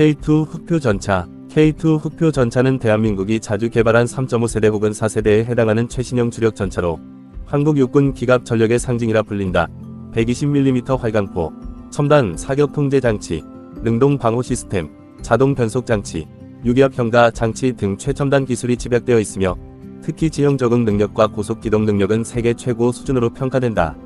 1. K2 흑표 전차 K2 흑표 전차는 대한민국이 자주 개발한 3.5세대 혹은 4세대에 해당하는 최신형 주력 전차로 한국 육군 기갑 전력의 상징이라 불린다. 120mm 활강포, 첨단 사격 통제 장치, 능동 방호 시스템, 자동 변속 장치, 유기압 현가 장치 등 최첨단 기술이 집약되어 있으며 특히 지형 적응 능력과 고속 기동 능력은 세계 최고 수준으로 평가된다.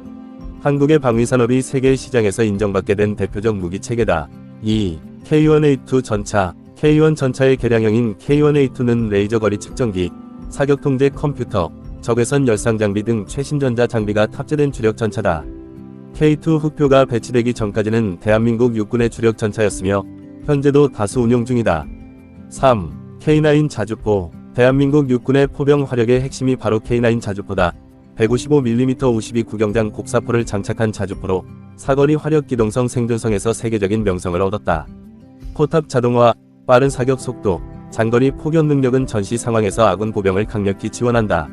한국의 방위 산업이 세계 시장에서 인정받게 된 대표적 무기 체계다. 2. K1A2 전차 K1 전차의 개량형인 K1A2는 레이저 거리 측정기, 사격 통제 컴퓨터, 적외선 열상 장비 등 최신 전자 장비가 탑재된 주력 전차다. K2 흑표가 배치되기 전까지는 대한민국 육군의 주력 전차였으며 현재도 다수 운용 중이다. 3. K9 자주포 대한민국 육군의 포병 화력의 핵심이 바로 K9 자주포다. 155mm 52 구경장 곡사포를 장착한 자주포로 사거리 화력 기동성 생존성에서 세계적인 명성을 얻었다. 포탑 자동화, 빠른 사격 속도, 장거리 포격 능력은 전시 상황에서 아군 보병을 강력히 지원한다.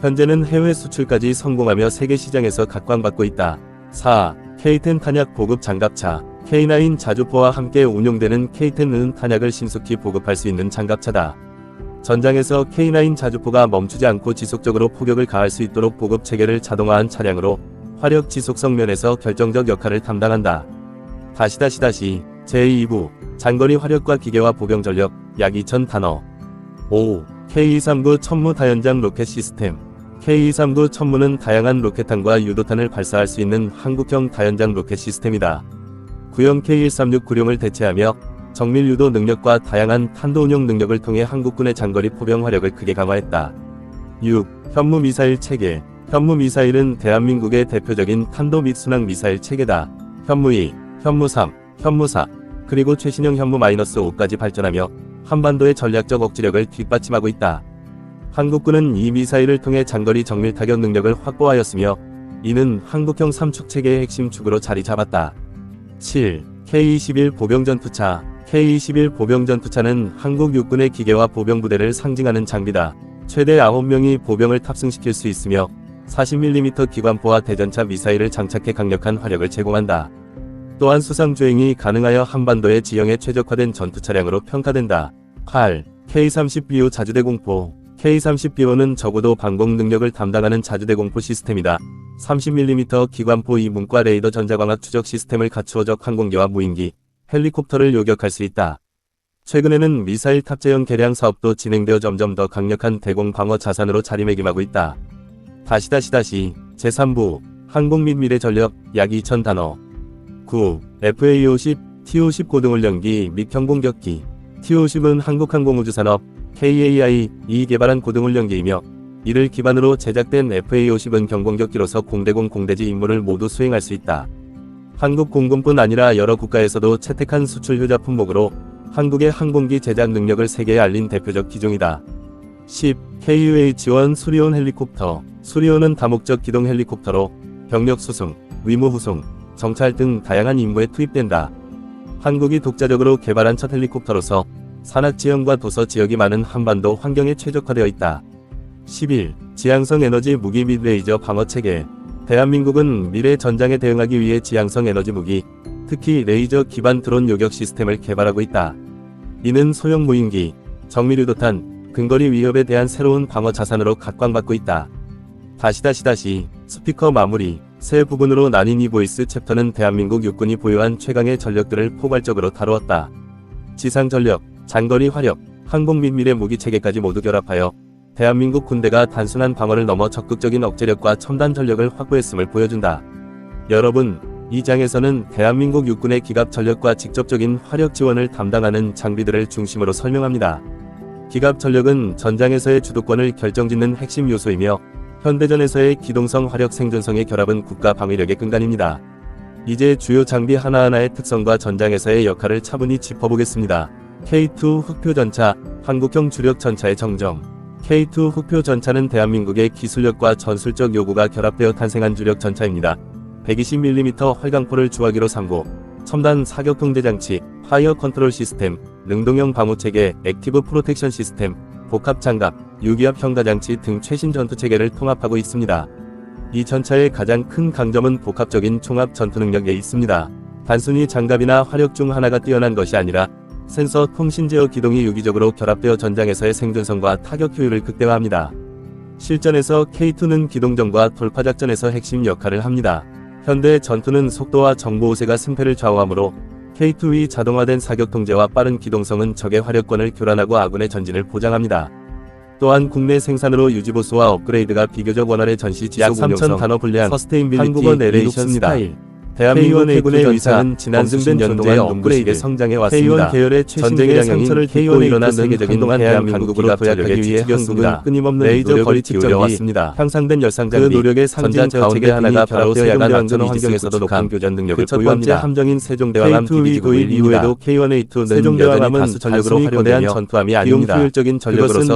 현재는 해외 수출까지 성공하며 세계 시장에서 각광받고 있다. 4. K10 탄약 보급 장갑차 K9 자주포와 함께 운용되는 K10은 탄약을 신속히 보급할 수 있는 장갑차다. 전장에서 K9 자주포가 멈추지 않고 지속적으로 포격을 가할 수 있도록 보급 체계를 자동화한 차량으로 화력 지속성 면에서 결정적 역할을 담당한다. 다시 다시 다시 제2부 장거리 화력과 기계화 보병 전력 약 2천 단어 5. K239 천무 다연장 로켓 시스템 K239 천무는 다양한 로켓탄과 유도탄을 발사할 수 있는 한국형 다연장 로켓 시스템이다. 구형 K136 구룡을 대체하며 정밀 유도 능력과 다양한 탄도 운용 능력을 통해 한국군의 장거리 포병 화력을 크게 강화했다. 6. 현무 미사일 체계 현무 미사일은 대한민국의 대표적인 탄도 및 순항 미사일 체계다. 현무 2, 현무 3, 현무 4, 그리고 최신형 현무 -5까지 발전하며 한반도의 전략적 억지력을 뒷받침하고 있다. 한국군은 이 미사일을 통해 장거리 정밀 타격 능력을 확보하였으며 이는 한국형 3축 체계의 핵심 축으로 자리 잡았다. 7. K-21 보병전투차 K-21 보병전투차는 한국 육군의 기계와 보병부대를 상징하는 장비다. 최대 9명이 보병을 탑승시킬 수 있으며 40mm 기관포와 대전차 미사일을 장착해 강력한 화력을 제공한다. 또한 수상 주행이 가능하여 한반도의 지형에 최적화된 전투 차량으로 평가된다. 8. K-30BO 자주대 공포 K-30BO는 적어도 방공 능력을 담당하는 자주대 공포 시스템이다. 30mm 기관포 이문과 레이더 전자광학 추적 시스템을 갖추어 적 항공기와 무인기, 헬리콥터를 요격할 수 있다. 최근에는 미사일 탑재형 개량 사업도 진행되어 점점 더 강력한 대공 방어 자산으로 자리매김하고 있다. 다시 다시 다시 제3부 항공 및 미래 전력 약 2천 단어 9. FA-50, T-50 고등훈련기 및 경공격기 T-50은 한국항공우주산업 KAI-이 개발한 고등훈련기이며 이를 기반으로 제작된 FA-50은 경공격기로서 공대공 공대지 임무를 모두 수행할 수 있다. 한국 공군뿐 아니라 여러 국가에서도 채택한 수출 효자 품목으로 한국의 항공기 제작 능력을 세계에 알린 대표적 기종이다. 10. KUH-1 수리온 헬리콥터 수리온은 다목적 기동 헬리콥터로 병력 수송, 위무 후송, 정찰 등 다양한 임무에 투입된다. 한국이 독자적으로 개발한 첫 헬리콥터로서 산악 지형과 도서 지역이 많은 한반도 환경에 최적화되어 있다. 11. 지향성 에너지 무기 및 레이저 방어 체계 대한민국은 미래 전장에 대응하기 위해 지향성 에너지 무기, 특히 레이저 기반 드론 요격 시스템을 개발하고 있다. 이는 소형 무인기, 정밀유도탄, 근거리 위협에 대한 새로운 방어 자산으로 각광받고 있다. 다시 다시 다시 스피커 마무리 세 부분으로 나뉜 이 보이스 챕터는 대한민국 육군이 보유한 최강의 전력들을 포괄적으로 다루었다. 지상 전력, 장거리 화력, 항공 및 미래 무기 체계까지 모두 결합하여 대한민국 군대가 단순한 방어를 넘어 적극적인 억제력과 첨단 전력을 확보했음을 보여준다. 여러분, 이 장에서는 대한민국 육군의 기갑 전력과 직접적인 화력 지원을 담당하는 장비들을 중심으로 설명합니다. 기갑 전력은 전장에서의 주도권을 결정짓는 핵심 요소이며 현대전에서의 기동성 화력 생존성의 결합은 국가 방위력의 근간입니다. 이제 주요 장비 하나하나의 특성과 전장에서의 역할을 차분히 짚어보겠습니다. K2 흑표 전차, 한국형 주력 전차의 정정. K2 흑표 전차는 대한민국의 기술력과 전술적 요구가 결합되어 탄생한 주력 전차입니다. 120mm 활강포를 주화기로 삼고 첨단 사격 통제 장치, 파이어 컨트롤 시스템, 능동형 방호 체계, 액티브 프로텍션 시스템, 복합 장갑, 유기압 현가 장치 등 최신 전투 체계를 통합하고 있습니다. 이 전차의 가장 큰 강점은 복합적인 총합 전투 능력에 있습니다. 단순히 장갑이나 화력 중 하나가 뛰어난 것이 아니라 센서 통신 제어 기동이 유기적으로 결합되어 전장에서의 생존성과 타격 효율을 극대화합니다. 실전에서 K2는 기동전과 돌파작전에서 핵심 역할을 합니다. 현대 전투는 속도와 정보 우세가 승패를 좌우하므로 K2의 자동화된 사격 통제와 빠른 기동성은 적의 화력권을 교란하고 아군의 전진을 보장합니다. 또한 국내 생산으로 유지보수와 업그레이드가 비교적 원활해 전시 지속 3,000 단어 분량, 서스테인빌리티, 한국어 내레이션 리눅스입니다. 대한민국 K1A 해군의 위상은 지난 수십 년 동안 업그레이드, 성장해 왔습니다. K1 계열의 최신 전쟁의 상처를 딛고 K1A 일어난 는 세계적인 한동안 대한민국으로 도약하기 위해 한국은 끊임없는 레이저 거리 측정기, 왔습니다. 향상된 열상 그 노력의 상징 가운데 하나가 바로 바로 뛰어야간 세종대왕 안전 전후 환경에서도 높은 교전 능력을 그첫 번째 보유합니다. 함정인 세종대왕함 K2 DB9 이후에도 K1A2는 세종대왕함은 여전히 다수 전력으로 거대한 전투함이 아닙니다. 효율적인 전력으로서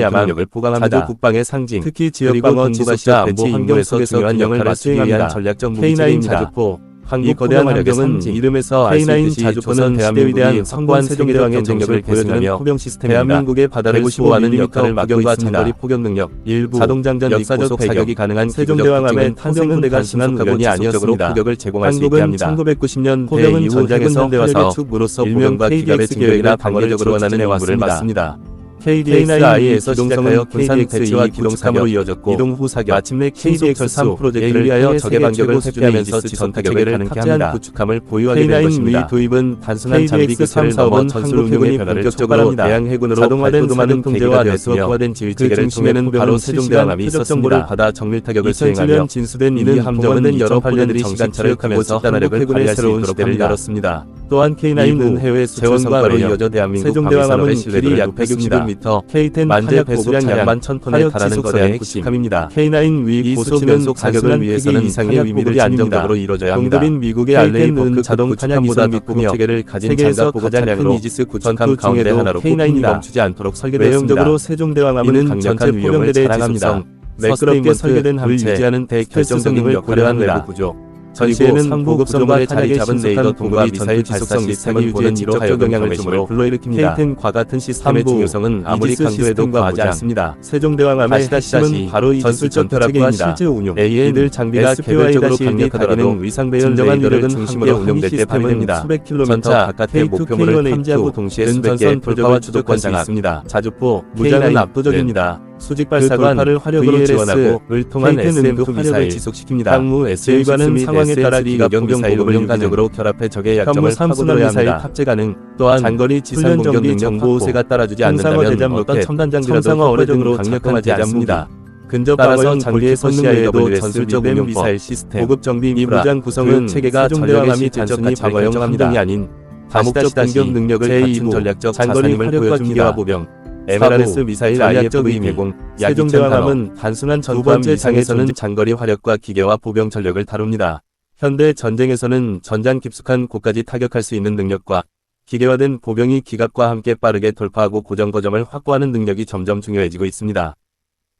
야망, 전투력을 보강합니다. 자주 국방의 상징, 특히 지역 방어 동북아시아 지속자 안보 환경 속에서 균형을 맞추기. 위한 전략적 K9 무기체계입니다. 자주포 이 거대한 상징, 이름에서 알수 K9 있듯이 조선 대한민국이 대한 확고한 성공한 경쟁력을 정신을 보여주며 포병 시스템입니다. 대한민국의 바다를 155 수호하는 mm 역할을 맡고 폭격과 있습니다. 장거리 포격 능력, 일부 자동장전 및 역사적 사격이 가능한 세종대왕함의 탄생은 단순한 신속하고 우연이 아니었습니다. 포격을 제공할 수 있게 한국은 합니다. 1990년 포병은 전장에서 축으로서 일명 KDX 계획을 방어를 지원하는 임무를. 맡습니다. KDX-I에서 기동성은 군산 기동함으로 구축함으로 이어졌고 이동 후 사격, 마침내 KDX-3 KDX-3 프로젝트를 프로젝트를 위하여 적의 반격을 회피하면서 지선 타격을 체계를 가능케 탑재한 합니다. 구축함을 보유하게 된 K9 것입니다. 위 도입은 단순한 장비 교체를 넘어 사업은 전술 한국 운용의 해군이 변화를 본격적으로 촉발합니다. 대양 해군으로 자동화된 계기가 통제와 네트워크화된 지휘 그 체계를 통해 바로 세종대왕함이 있었습니다. 받아 정밀 타격을 2007년 수행하며 진수된 이는 함정은 여러 시간차를 출력하면서 끄고 집단화력을 한국 해군의 새로운 시대를. 열었습니다. 또한 K9은 이후 해외 수출 성과로 이어져 대한민국 세종대왕 함은 방위산업의 길이 약 높였습니다. 161m, K10 만재 배수량 보급 차량 약 11,000톤에 화력 달하는 지속자의 거대한 핵심. 구축함입니다. K9 위이 고수치는 수치면속 사격을 위해서는 이상의 보급이 안정적으로. 이루어져야 합니다. 동급인 미국의 알레이 K10은 버크 자동 자동 탄약 탄약보다 높으며 체계를 가진 장갑 가장 큰 차량으로 이지스 구축함 구축함 가운데 중에도 하나로 K9입니다. K9입니다. 멈추지 않도록 설계되었습니다. 외형적으로 세종대왕함은 강력한 포병대대의 자랑합니다. 매끄럽게 설계된 함체, 유지하는 대결정적인 고려한 내부 내부 구조, 전시에는 전시에는 고급 정보의 자리 잡은 레이더 전투 지속성 지속성 시스템을 보는 직접적 직접적 영향을 주므로 불러일으킵니다. K10과 같은 시스템의 중요성은 아무리 강조해도 과하지 않습니다. 세종대왕함의 다시 핵심은 바로 이 전술적 결합과 실제 운용. AN, 이들 장비가 개별적으로 SPY-1 강력하더라도 기능 위상 배열 진정한 위력은 중심으로 운용될 때 발휘됩니다. 수백 킬로미터 바깥의 K2, 목표물을 K1A2 탐지하고 동시에 는 수백 개의 돌파와 추적권 장악, 장악입니다. 자주포, 무장은 K9 압도적입니다. 수직 그 발사관, 화력으로 VLS, 지원하고 을 통한 K10 SM 은도 화력을 화력을 지속시킵니다. 항무 제의관은 상황에 따라 기갑 유기적으로 유기적으로 결합해 적의 약점을 파고들어야 미사일 합니다. 탑재 가능, 또한 장거리 지상 공격 능력 정보 우세가 따라주지 않는다면 어떤 로켓, 첨단 장비라도 청상어 효과적으로 어뢰 등 강력하지 않습니다. 근접 방어형 장비의 볼트 성능 외에도 WS 전술적 미사일 운용법, 미사일 시스템, 고급 정비 이 무장 구성은 그 체계가 전력의 단순히 방어형 결정합니다. 아닌 다목적 공격 능력을 갖춘 제2부 전략적 자산임을 보여줍니다. 보병, MLRS 미사일 IFV 의미, 개공, 약 세종대왕 함은 단순한 두 번째 장에서는 장거리 화력과 기계와 보병 전력을 다룹니다. 현대 전쟁에서는 전장 깊숙한 곳까지 타격할 수 있는 능력과 기계화된 보병이 기갑과 함께 빠르게 돌파하고 고정 거점을 확보하는 능력이 점점 중요해지고 있습니다.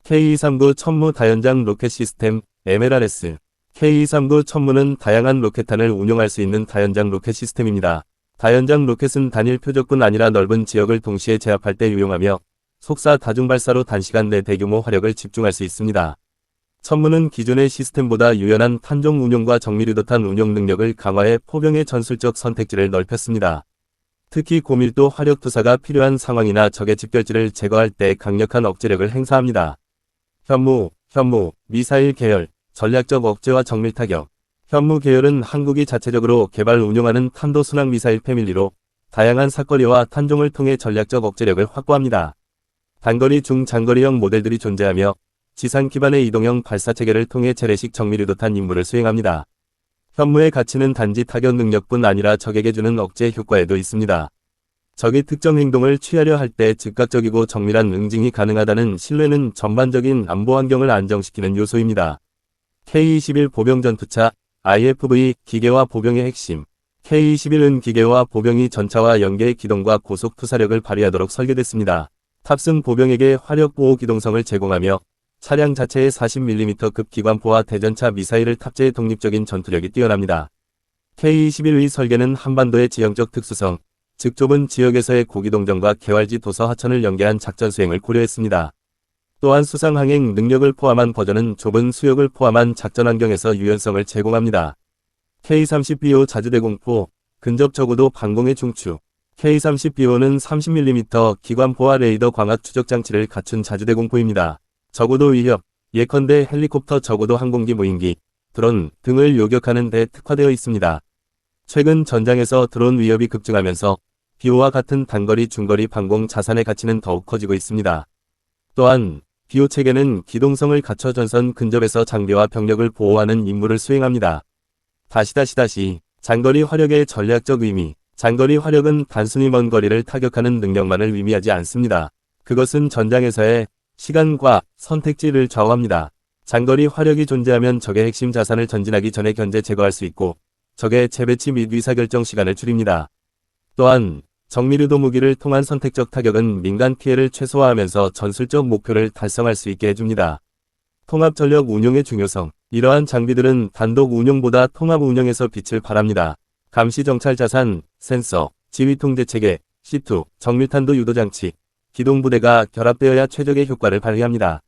K239 천무 다연장 로켓 시스템 MLRS K239 천무는 다양한 로켓탄을 운용할 수 있는 다연장 로켓 시스템입니다. 다연장 로켓은 단일 표적뿐 아니라 넓은 지역을 동시에 제압할 때 유용하며 속사 다중발사로 단시간 내 대규모 화력을 집중할 수 있습니다. 천무는 기존의 시스템보다 유연한 탄종 운용과 정밀유도탄 운용 능력을 강화해 포병의 전술적 선택지를 넓혔습니다. 특히 고밀도 화력 투사가 필요한 상황이나 적의 집결지를 제거할 때 강력한 억제력을 행사합니다. 현무, 현무, 미사일 계열, 전략적 억제와 정밀 타격. 현무 계열은 한국이 자체적으로 개발 운용하는 탄도 순항 미사일 패밀리로 다양한 사거리와 탄종을 통해 전략적 억제력을 확보합니다. 단거리 중 장거리형 모델들이 존재하며 지상 기반의 이동형 발사 체계를 통해 재래식 정밀유도탄 임무를 수행합니다. 현무의 가치는 단지 타격 능력뿐 아니라 적에게 주는 억제 효과에도 있습니다. 적이 특정 행동을 취하려 할 때 즉각적이고 정밀한 응징이 가능하다는 신뢰는 전반적인 안보 환경을 안정시키는 요소입니다. K-21 보병 전투차 IFV 기계화 보병의 핵심 K-21은 기계화 보병이 전차와 연계의 기동과 고속 투사력을 발휘하도록 설계됐습니다. 탑승 보병에게 화력 보호 기동성을 제공하며 차량 자체의 40mm급 기관포와 대전차 미사일을 탑재해 독립적인 전투력이 뛰어납니다. K-21의 설계는 한반도의 지형적 특수성, 즉 좁은 지역에서의 고기동정과 개활지 도서 하천을 연계한 작전 수행을 고려했습니다. 또한 수상 항행 능력을 포함한 버전은 좁은 수역을 포함한 작전 환경에서 유연성을 제공합니다. K30BO 자주대공포, 근접 적어도 방공의 중추. K30BO는 30mm 기관포와 레이더 광학 추적 장치를 갖춘 자주대공포입니다. 적어도 위협, 예컨대 헬리콥터 적어도 항공기 무인기, 드론 등을 요격하는 데 특화되어 있습니다. 최근 전장에서 드론 위협이 급증하면서 비오와 같은 단거리 중거리 방공 자산의 가치는 더욱 커지고 있습니다. 또한 비오 체계는 기동성을 갖춰 전선 근접에서 장비와 병력을 보호하는 임무를 수행합니다. 다시 다시 다시 장거리 화력의 전략적 의미 장거리 화력은 단순히 먼 거리를 타격하는 능력만을 의미하지 않습니다. 그것은 전장에서의 시간과 선택지를 좌우합니다. 장거리 화력이 존재하면 적의 핵심 자산을 전진하기 전에 견제 제거할 수 있고 적의 재배치 및 의사결정 시간을 줄입니다. 또한 정밀유도 무기를 통한 선택적 타격은 민간 피해를 최소화하면서 전술적 목표를 달성할 수 있게 해줍니다. 통합 전력 운용의 중요성 이러한 장비들은 단독 운용보다 통합 운영에서 빛을 발합니다. 감시 정찰 자산, 센서, 지휘 통제 체계, C2, 정밀탄도 유도 장치, 기동 부대가 결합되어야 최적의 효과를 발휘합니다.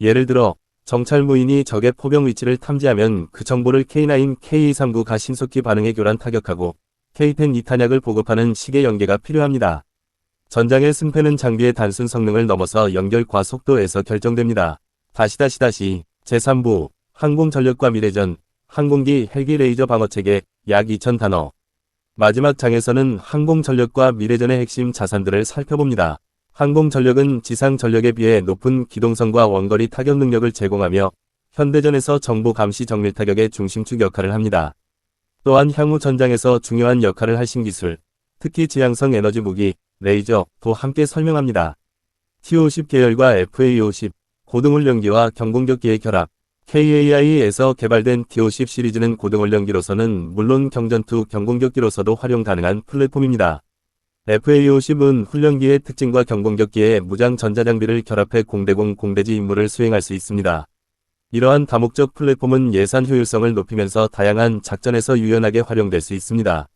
예를 들어 정찰 무인이 적의 포병 위치를 탐지하면 그 정보를 K9, K239가 신속히 반응해 교란 타격하고 K10 이탄약을 보급하는 시계 연계가 필요합니다. 전장의 승패는 장비의 단순 성능을 넘어서 연결과 속도에서 결정됩니다. 다시 다시 다시 제3부 항공전력과 미래전 항공기 헬기 레이저 방어체계 약 2000단어 마지막 장에서는 항공전력과 미래전의 핵심 자산들을 살펴봅니다. 항공전력은 지상전력에 비해 높은 기동성과 원거리 타격 능력을 제공하며 현대전에서 정보 감시 정밀 타격의 중심축 역할을 합니다. 또한 향후 전장에서 중요한 역할을 할 신기술, 특히 지향성 에너지 무기, 레이저도 함께 설명합니다. T-50 계열과 FA-50, 고등훈련기와 경공격기의 결합, KAI에서 개발된 T-50 시리즈는 고등훈련기로서는 물론 경전투 경공격기로서도 활용 가능한 플랫폼입니다. FA-50은 훈련기의 특징과 경공격기의 무장 전자장비를 결합해 공대공 공대지 임무를 수행할 수 있습니다. 이러한 다목적 플랫폼은 예산 효율성을 높이면서 다양한 작전에서 유연하게 활용될 수 있습니다.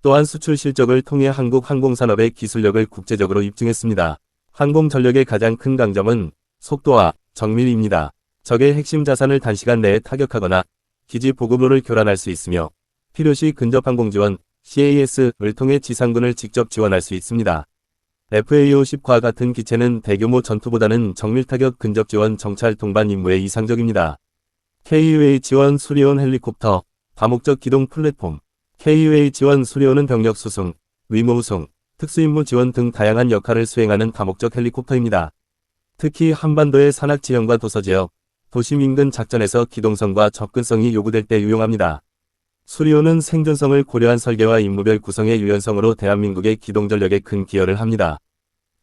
또한 수출 실적을 통해 한국 항공산업의 기술력을 국제적으로 입증했습니다. 항공 전력의 가장 큰 강점은 속도와 정밀입니다. 적의 핵심 자산을 단시간 내에 타격하거나 기지 보급로를 교란할 수 있으며 필요시 근접 항공 지원 CAS을 통해 지상군을 직접 지원할 수 있습니다. FA-50과 같은 기체는 대규모 전투보다는 정밀 타격 근접 지원 정찰 동반 임무에 이상적입니다. KUA 지원 수리온 헬리콥터, 다목적 기동 플랫폼, KUA 지원 수리온은 병력 수송, 위무 우송, 특수임무 지원 등 다양한 역할을 수행하는 다목적 헬리콥터입니다. 특히 한반도의 산악 지형과 도서 지역, 도심 인근 작전에서 기동성과 접근성이 요구될 때 유용합니다. 수리온은 생존성을 고려한 설계와 임무별 구성의 유연성으로 대한민국의 기동전력에 큰 기여를 합니다.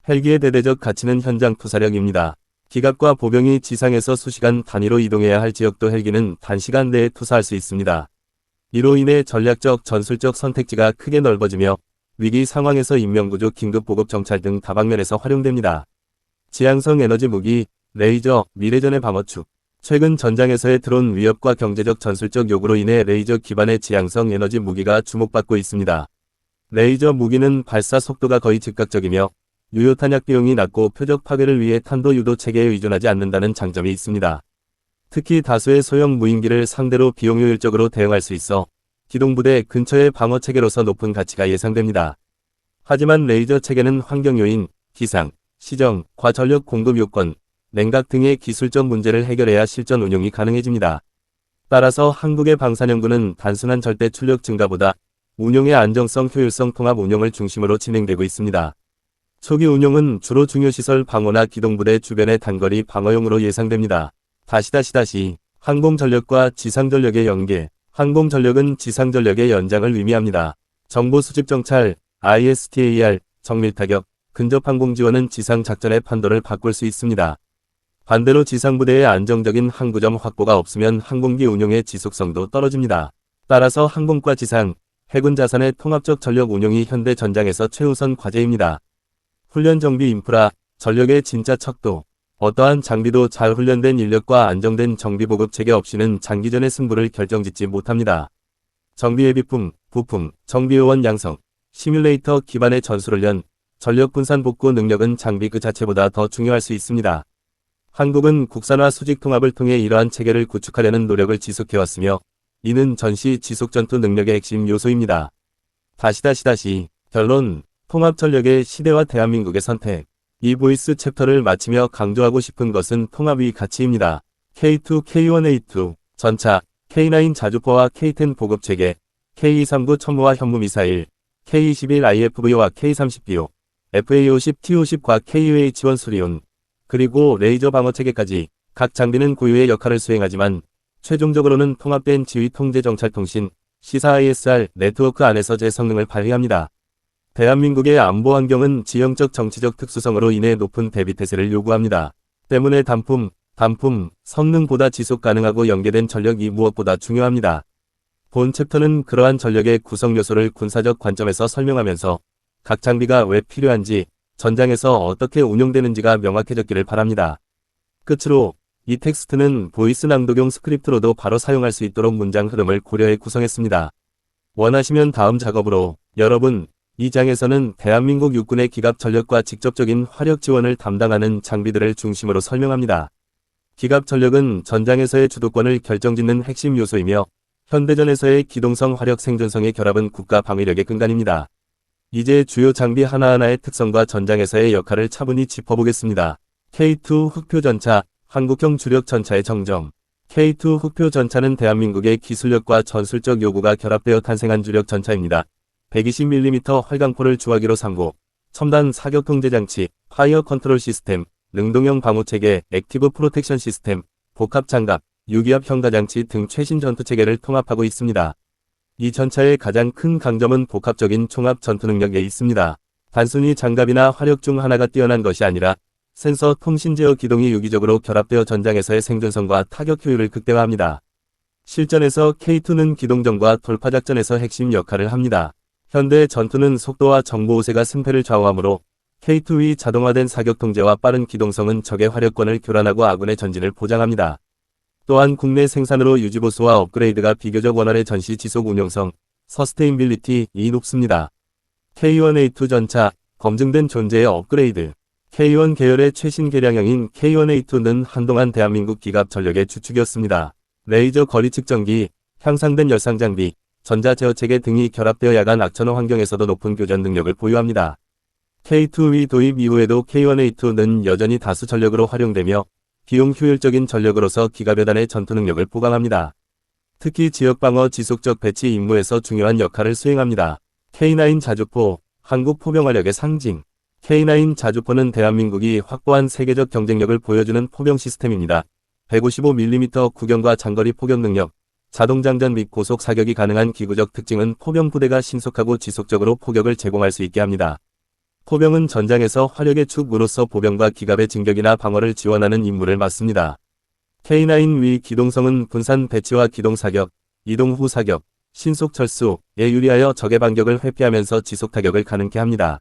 헬기의 대대적 가치는 현장 투사력입니다. 기갑과 보병이 지상에서 수시간 단위로 이동해야 할 지역도 헬기는 단시간 내에 투사할 수 있습니다. 이로 인해 전략적 전술적 선택지가 크게 넓어지며 위기 상황에서 인명구조 긴급 보급 정찰 등 다방면에서 활용됩니다. 지향성 에너지 무기, 레이저, 미래전의 방어축, 최근 전장에서의 드론 위협과 경제적 전술적 요구로 인해 레이저 기반의 지향성 에너지 무기가 주목받고 있습니다. 레이저 무기는 발사 속도가 거의 즉각적이며 유효 탄약 비용이 낮고 표적 파괴를 위해 탄도 유도 체계에 의존하지 않는다는 장점이 있습니다. 특히 다수의 소형 무인기를 상대로 비용 효율적으로 대응할 수 있어 기동부대 근처의 방어 체계로서 높은 가치가 예상됩니다. 하지만 레이저 체계는 환경 요인, 기상, 시정, 과전력 공급 요건, 냉각 등의 기술적 문제를 해결해야 실전 운용이 가능해집니다. 따라서 한국의 방사능군은 단순한 절대 출력 증가보다 운용의 안정성 효율성 통합 운용을 중심으로 진행되고 있습니다. 초기 운용은 주로 중요시설 방어나 기동부대 주변의 단거리 방어용으로 예상됩니다. 다시 다시 다시 항공전력과 지상전력의 연계 항공전력은 지상전력의 연장을 의미합니다. 정보 수집 정찰, ISTAR, 정밀타격, 근접항공 지원은 지상작전의 판도를 바꿀 수 있습니다. 반대로 지상부대의 안정적인 항구점 확보가 없으면 항공기 운용의 지속성도 떨어집니다. 따라서 항공과 지상, 해군 자산의 통합적 전력 운용이 현대 전장에서 최우선 과제입니다. 훈련 정비 인프라, 전력의 진짜 척도, 어떠한 장비도 잘 훈련된 인력과 안정된 정비 보급 체계 없이는 장기전의 승부를 결정짓지 못합니다. 정비 예비품, 부품, 정비 요원 양성, 시뮬레이터 기반의 전술훈련, 전력 분산 복구 능력은 장비 그 자체보다 더 중요할 수 있습니다. 한국은 국산화 수직 통합을 통해 이러한 체계를 구축하려는 노력을 지속해왔으며 이는 전시 지속 전투 능력의 핵심 요소입니다. 다시 다시 다시 결론 통합 전력의 시대와 대한민국의 선택 이 보이스 챕터를 마치며 강조하고 싶은 것은 통합의 가치입니다. K2, K1A2, 전차, K9 자주포와 K10 보급 체계, K239 첨무와 현무 미사일, K21 IFV와 K30BO, FA50, T50과 KUH1 수리온, 그리고 레이저 방어 체계까지 각 장비는 고유의 역할을 수행하지만 최종적으로는 통합된 지휘 통제 정찰 통신, 시사 ISR 네트워크 안에서 제 성능을 발휘합니다. 대한민국의 안보 환경은 지형적 정치적 특수성으로 인해 높은 대비태세를 요구합니다. 때문에 단품, 단품, 성능보다 지속 가능하고 연계된 전력이 무엇보다 중요합니다. 본 챕터는 그러한 전력의 구성 요소를 군사적 관점에서 설명하면서 각 장비가 왜 필요한지, 전장에서 어떻게 운용되는지가 명확해졌기를 바랍니다. 끝으로 이 텍스트는 보이스 낭독용 스크립트로도 바로 사용할 수 있도록 문장 흐름을 고려해 구성했습니다. 원하시면 다음 작업으로 여러분 이 장에서는 대한민국 육군의 기갑 전력과 직접적인 화력 지원을 담당하는 장비들을 중심으로 설명합니다. 기갑 전력은 전장에서의 주도권을 결정짓는 핵심 요소이며 현대전에서의 기동성 화력 생존성의 결합은 국가 방위력의 근간입니다. 이제 주요 장비 하나하나의 특성과 전장에서의 역할을 차분히 짚어보겠습니다. K2 흑표 전차, 한국형 주력 전차의 정점. K2 흑표 전차는 대한민국의 기술력과 전술적 요구가 결합되어 탄생한 주력 전차입니다. 120mm 활강포를 주화기로 삼고 첨단 사격 통제 장치, 파이어 컨트롤 시스템, 능동형 방호체계, 액티브 프로텍션 시스템, 복합 장갑, 유기압 현가 장치 등 최신 전투 체계를 통합하고 있습니다. 이 전차의 가장 큰 강점은 복합적인 총합 전투 능력에 있습니다. 단순히 장갑이나 화력 중 하나가 뛰어난 것이 아니라 센서 통신 제어 기동이 유기적으로 결합되어 전장에서의 생존성과 타격 효율을 극대화합니다. 실전에서 K2는 기동전과 돌파작전에서 핵심 역할을 합니다. 현대 전투는 속도와 정보 우세가 승패를 좌우하므로 K2의 자동화된 사격 통제와 빠른 기동성은 적의 화력권을 교란하고 아군의 전진을 보장합니다. 또한 국내 생산으로 유지보수와 업그레이드가 비교적 원활해 전시 지속 운용성, 서스테인빌리티 이 높습니다. K1A2 전차, 검증된 존재의 업그레이드 K1 계열의 최신 개량형인 K1A2는 한동안 대한민국 기갑 전력의 주축이었습니다. 레이저 거리 측정기, 향상된 열상 장비, 전자 제어 체계 등이 결합되어 야간 악천후 환경에서도 높은 교전 능력을 보유합니다. K2위 도입 이후에도 K1A2는 여전히 다수 전력으로 활용되며 비용 효율적인 전력으로서 기가벼단의 전투 능력을 보강합니다. 특히 지역 방어 지속적 배치 임무에서 중요한 역할을 수행합니다. K9 자주포, 한국 포병화력의 상징. K9 자주포는 대한민국이 확보한 세계적 경쟁력을 보여주는 포병 시스템입니다. 155mm 구경과 장거리 포격 능력, 자동장전 및 고속 사격이 가능한 기구적 특징은 포병 부대가 신속하고 지속적으로 포격을 제공할 수 있게 합니다. 포병은 전장에서 화력의 축으로서 보병과 기갑의 진격이나 방어를 지원하는 임무를 맡습니다. K9 위 기동성은 분산 배치와 기동 사격, 이동 후 사격, 신속 철수에 유리하여 적의 반격을 회피하면서 지속 타격을 가능케 합니다.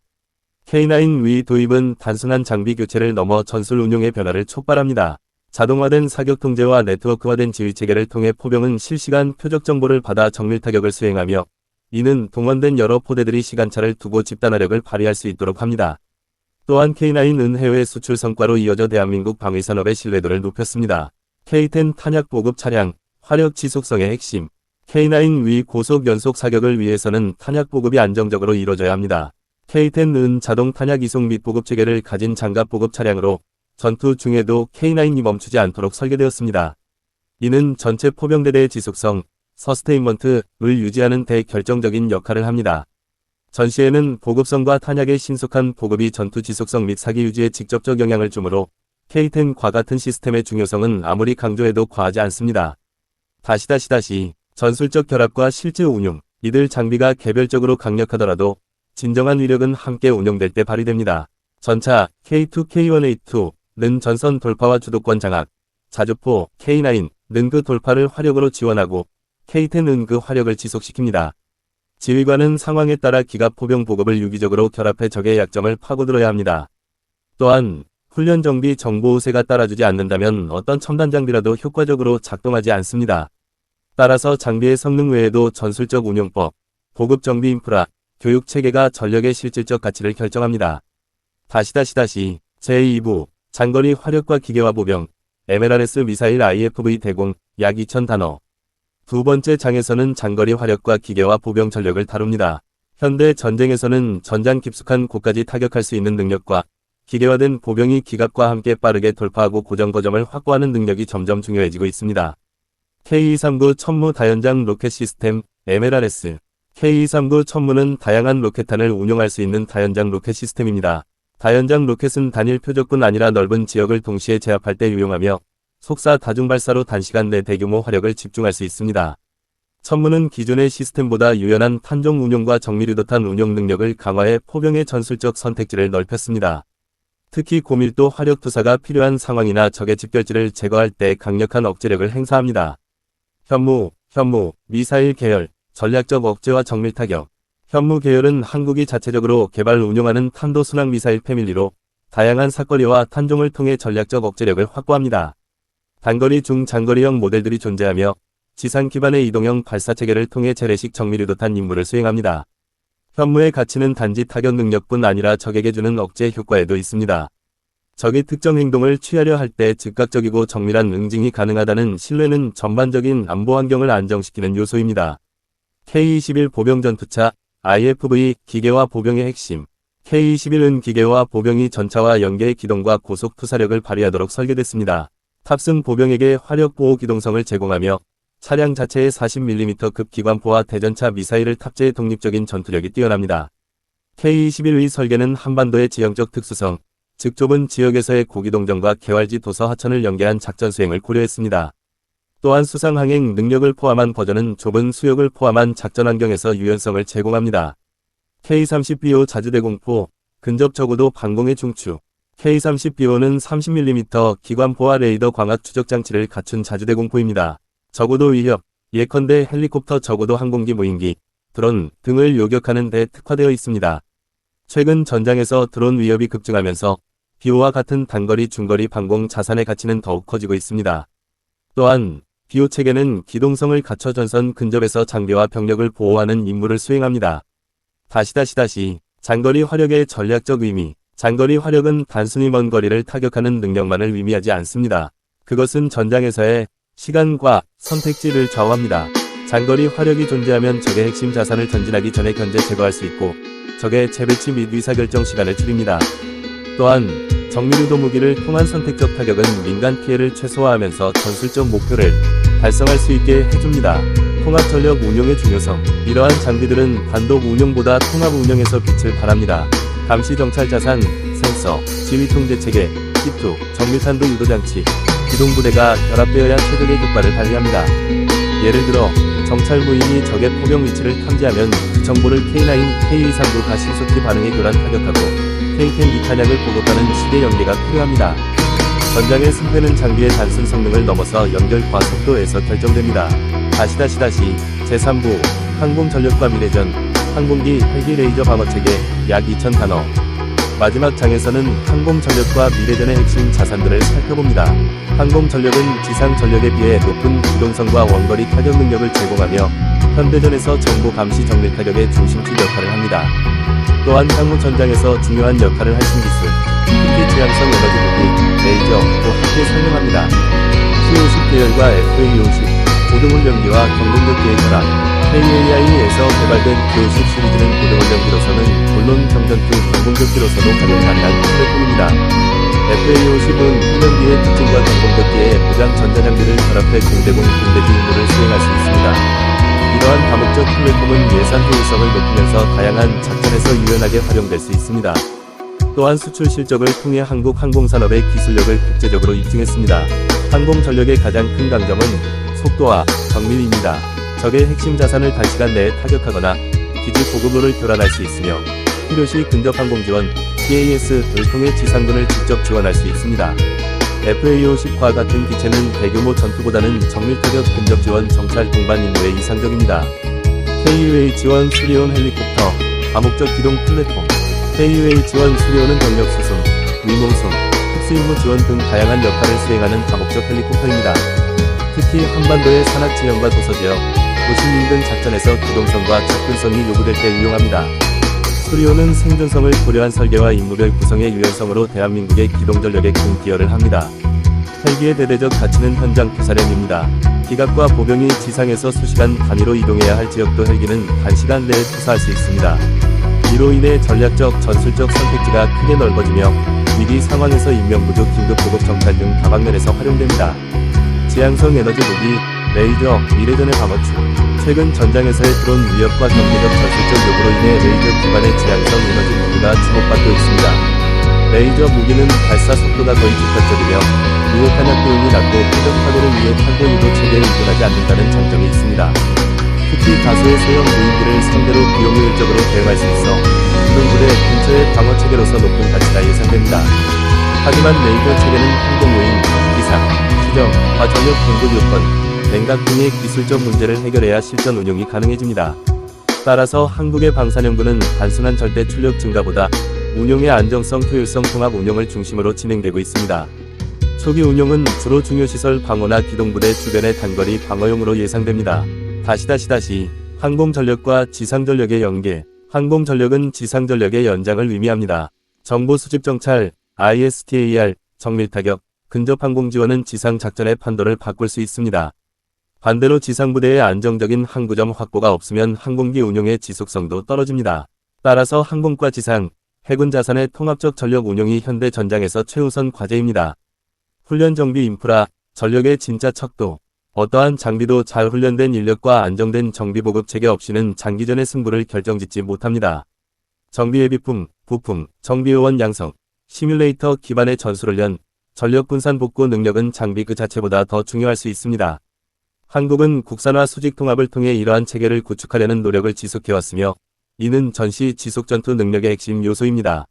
K9 위 도입은 단순한 장비 교체를 넘어 전술 운용의 변화를 촉발합니다. 자동화된 사격 통제와 네트워크화된 지휘 체계를 통해 포병은 실시간 표적 정보를 받아 정밀 타격을 수행하며 이는 동원된 여러 포대들이 시간차를 두고 집단화력을 발휘할 수 있도록 합니다. 또한 K9은 해외 수출 성과로 이어져 대한민국 방위산업의 신뢰도를 높였습니다. K10 탄약 보급 차량, 화력 지속성의 핵심. K9 위 고속 연속 사격을 위해서는 탄약 보급이 안정적으로 이루어져야 합니다. K10은 자동 탄약 이송 및 보급 체계를 가진 장갑 보급 차량으로 전투 중에도 K9이 멈추지 않도록 설계되었습니다. 이는 전체 포병대대의 지속성, 서스테인먼트를 유지하는 데 결정적인 역할을 합니다. 전시에는 보급성과 탄약의 신속한 보급이 전투 지속성 및 사기 유지에 직접적 영향을 주므로 K10과 같은 시스템의 중요성은 아무리 강조해도 과하지 않습니다. 다시 다시 다시 전술적 결합과 실제 운용, 이들 장비가 개별적으로 강력하더라도 진정한 위력은 함께 운용될 때 발휘됩니다. 전차 K2, K1A2는 전선 돌파와 주도권 장악, 자주포 K9는 그 돌파를 화력으로 지원하고 K10은 그 화력을 지속시킵니다. 지휘관은 상황에 따라 기갑 포병 보급을 유기적으로 결합해 적의 약점을 파고들어야 합니다. 또한 훈련 정비 정보 우세가 따라주지 않는다면 어떤 첨단 장비라도 효과적으로 작동하지 않습니다. 따라서 장비의 성능 외에도 전술적 운용법, 보급 정비 인프라, 교육 체계가 전력의 실질적 가치를 결정합니다. 다시 다시 다시 제2부 장거리 화력과 기계화 보병 MLRS 미사일 IFV 대공 약 2000 단어 두 번째 장에서는 장거리 화력과 기계와 보병 전력을 다룹니다. 현대 전쟁에서는 전장 깊숙한 곳까지 타격할 수 있는 능력과 기계화된 보병이 기갑과 함께 빠르게 돌파하고 고정 거점을 확보하는 능력이 점점 중요해지고 있습니다. K239 천무 다연장 로켓 시스템 MLRS K239 천무는 다양한 로켓탄을 운용할 수 있는 다연장 로켓 시스템입니다. 다연장 로켓은 단일 표적뿐 아니라 넓은 지역을 동시에 제압할 때 유용하며 속사 다중발사로 단시간 내 대규모 화력을 집중할 수 있습니다. 천무는 기존의 시스템보다 유연한 탄종 운용과 정밀유도탄 운용 능력을 강화해 포병의 전술적 선택지를 넓혔습니다. 특히 고밀도 화력 투사가 필요한 상황이나 적의 집결지를 제거할 때 강력한 억제력을 행사합니다. 현무, 현무, 미사일 계열, 전략적 억제와 정밀 타격. 현무 계열은 한국이 자체적으로 개발 운용하는 탄도 순항 미사일 패밀리로 다양한 사거리와 탄종을 통해 전략적 억제력을 확보합니다. 단거리 중 장거리형 모델들이 존재하며 지상 기반의 이동형 발사 체계를 통해 재래식 정밀 유도탄 임무를 수행합니다. 현무의 가치는 단지 타격 능력뿐 아니라 적에게 주는 억제 효과에도 있습니다. 적이 특정 행동을 취하려 할 때 즉각적이고 정밀한 응징이 가능하다는 신뢰는 전반적인 안보 환경을 안정시키는 요소입니다. K-21 보병 전투차, IFV 기계화 보병의 핵심 K-21은 기계화 보병이 전차와 연계의 기동과 고속 투사력을 발휘하도록 설계됐습니다. 탑승 보병에게 화력 보호 기동성을 제공하며 차량 자체에 40mm급 기관포와 대전차 미사일을 탑재해 독립적인 전투력이 뛰어납니다. K-21의 설계는 한반도의 지형적 특수성, 즉 좁은 지역에서의 고기동전과 개활지 도서 하천을 연계한 작전 수행을 고려했습니다. 또한 수상항행 능력을 포함한 버전은 좁은 수역을 포함한 작전 환경에서 유연성을 제공합니다. K-30BO 자주대공포, 근접 적어도 방공의 중추, K-30BO는 30mm 기관포와 레이더 광학 추적 장치를 갖춘 자주대 공포입니다. 적어도 위협, 예컨대 헬리콥터 적어도 항공기 무인기, 드론 등을 요격하는 데 특화되어 있습니다. 최근 전장에서 드론 위협이 급증하면서 비오와 같은 단거리 중거리 방공 자산의 가치는 더욱 커지고 있습니다. 또한 비오 체계는 기동성을 갖춰 전선 근접에서 장비와 병력을 보호하는 임무를 수행합니다. 다시 다시 다시 장거리 화력의 전략적 의미 장거리 화력은 단순히 먼 거리를 타격하는 능력만을 의미하지 않습니다. 그것은 전장에서의 시간과 선택지를 좌우합니다. 장거리 화력이 존재하면 적의 핵심 자산을 전진하기 전에 견제 제거할 수 있고 적의 재배치 및 의사결정 시간을 줄입니다. 또한 정밀유도 무기를 통한 선택적 타격은 민간 피해를 최소화하면서 전술적 목표를 달성할 수 있게 해줍니다. 통합전력 운용의 중요성 이러한 장비들은 단독 운용보다 통합 운영에서 빛을 발합니다. 감시 정찰 자산, 센서, 지휘 통제 체계, T2, 정밀탄도 유도 장치, 기동 부대가 결합되어야 최적의 효과를 발휘합니다. 예를 들어 정찰 무인이 적의 포병 위치를 탐지하면 그 정보를 K9, K239 가 신속히 반응해 교란 타격하고 K10 이탄약을 보급하는 시대 연계가 필요합니다. 전장의 승패는 장비의 단순 성능을 넘어서 연결과 속도에서 결정됩니다. 다시 다시 다시 제3부 항공전력과 미래전 항공기 헬기 레이저 방어체계 약 2000단어 마지막 장에서는 항공 전력과 미래전의 핵심 자산들을 살펴봅니다. 항공 전력은 지상 전력에 비해 높은 기동성과 원거리 타격 능력을 제공하며 현대전에서 정보 감시 정밀 타격의 중심축 역할을 합니다. 또한 항공 전장에서 중요한 역할을 할 신기술, 특히 지향성 에너지 무기, 레이저, 또 함께 설명합니다. T50 계열과 FA50, 고등훈련기와 경동력기의 결합, KAI에서 개발된 T50 시리즈는 고등훈련기로서는 물론 경전투 경공격기로서도 활용 가능한 플랫폼입니다. FA50은 훈련기의 특징과 경공격기의 무장 전자장비를 결합해 공대공 공대지 임무를 수행할 수 있습니다. 이러한 다목적 플랫폼은 예산 효율성을 높이면서 다양한 작전에서 유연하게 활용될 수 있습니다. 또한 수출 실적을 통해 한국 항공산업의 기술력을 국제적으로 입증했습니다. 항공 전력의 가장 큰 강점은 속도와 정밀입니다. 적의 핵심 자산을 단시간 내에 타격하거나 기지 보급로를 교란할 수 있으며 필요시 근접 항공 지원, TAS를 통해 지상군을 직접 지원할 수 있습니다. FA-50과 같은 기체는 대규모 전투보다는 정밀 타격 근접 지원 정찰 동반 임무에 이상적입니다. KUA 지원 수리온 헬리콥터, 다목적 기동 플랫폼, KUA 지원 수리온은 병력 수송, 위몽송, 특수임무 지원 등 다양한 역할을 수행하는 다목적 헬리콥터입니다. 특히 한반도의 산악 지형과 도서지역, 도심 인근 작전에서 기동성과 접근성이 요구될 때 유용합니다. 수리온은 생존성을 고려한 설계와 임무별 구성의 유연성으로 대한민국의 기동전력에 큰 기여를 합니다. 헬기의 대대적 가치는 현장 투사량입니다. 기갑과 보병이 지상에서 수시간 단위로 이동해야 할 지역도 헬기는 단시간 내에 투사할 수 있습니다. 이로 인해 전략적, 전술적 선택지가 크게 넓어지며 위기 상황에서 인명구조, 긴급 보급 정찰 등 다방면에서 활용됩니다. 지향성 에너지 무기, 레이저, 미래전의 방어축. 최근 전장에서의 드론 위협과 경제적 전술적 요구로 인해 레이저 기반의 지향성 에너지 무기가 주목받고 있습니다. 레이저 무기는 발사 속도가 거의 직접적이며 무효탄 약효율이 낮고 표적 파괴를 위해 탄도 유도 체계에 의존하지 않는다는 장점이 있습니다. 특히 다수의 소형 무인기를 상대로 비용 효율적으로 대응할 수 있어 기동부대 근처의 방어 체계로서 높은 가치가 예상됩니다. 하지만 레이저 체계는 항공 모임, 기상, 시정, 과전력 공급 요건, 냉각 등의 기술적 문제를 해결해야 실전 운용이 가능해집니다. 따라서 한국의 방사연구는 단순한 절대 출력 증가보다 운용의 안정성, 효율성, 통합 운용을 중심으로 진행되고 있습니다. 초기 운용은 주로 중요시설 방어나 기동부대 주변의 단거리 방어용으로 예상됩니다. 다시 다시 다시 항공전력과 지상전력의 연계 항공전력은 지상전력의 연장을 의미합니다. 정보 수집 정찰, ISTAR, 정밀타격, 근접항공 지원은 지상작전의 판도를 바꿀 수 있습니다. 반대로 지상부대의 안정적인 항구점 확보가 없으면 항공기 운용의 지속성도 떨어집니다. 따라서 항공과 지상, 해군 자산의 통합적 전력 운용이 현대 전장에서 최우선 과제입니다. 훈련 정비 인프라, 전력의 진짜 척도, 어떠한 장비도 잘 훈련된 인력과 안정된 정비 보급 체계 없이는 장기전의 승부를 결정짓지 못합니다. 정비 예비품, 부품, 정비 요원 양성, 시뮬레이터 기반의 전술훈련, 전력 분산 복구 능력은 장비 그 자체보다 더 중요할 수 있습니다. 한국은 국산화 수직 통합을 통해 이러한 체계를 구축하려는 노력을 지속해왔으며 이는 전시 지속 전투 능력의 핵심 요소입니다.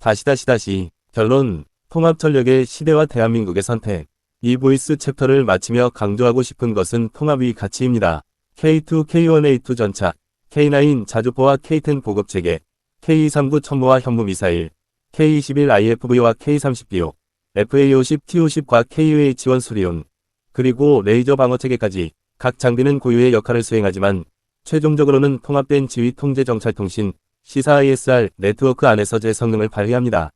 다시 다시 다시 결론 통합 전력의 시대와 대한민국의 선택 이 보이스 챕터를 마치며 강조하고 싶은 것은 통합의 가치입니다. K2, K1A2 전차, K9 자주포와 K10 보급 체계, K239 천모와 현무 미사일, K21 IFV와 K30BO, FA50, T50과 KUH1 수리온, 그리고 레이저 방어 체계까지 각 장비는 고유의 역할을 수행하지만 최종적으로는 통합된 지휘 통제 정찰 통신 시사 ISR 네트워크 안에서 제 성능을 발휘합니다.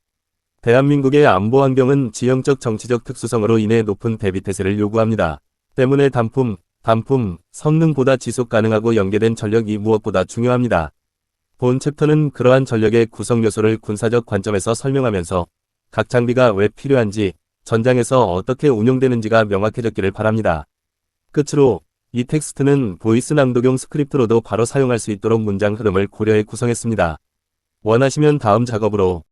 대한민국의 안보 환경은 지형적 정치적 특수성으로 인해 높은 대비태세를 요구합니다. 때문에 단품, 단품, 성능보다 지속 가능하고 연계된 전력이 무엇보다 중요합니다. 본 챕터는 그러한 전력의 구성 요소를 군사적 관점에서 설명하면서 각 장비가 왜 필요한지, 전장에서 어떻게 운용되는지가 명확해졌기를 바랍니다. 끝으로 이 텍스트는 보이스 낭독용 스크립트로도 바로 사용할 수 있도록 문장 흐름을 고려해 구성했습니다. 원하시면 다음 작업으로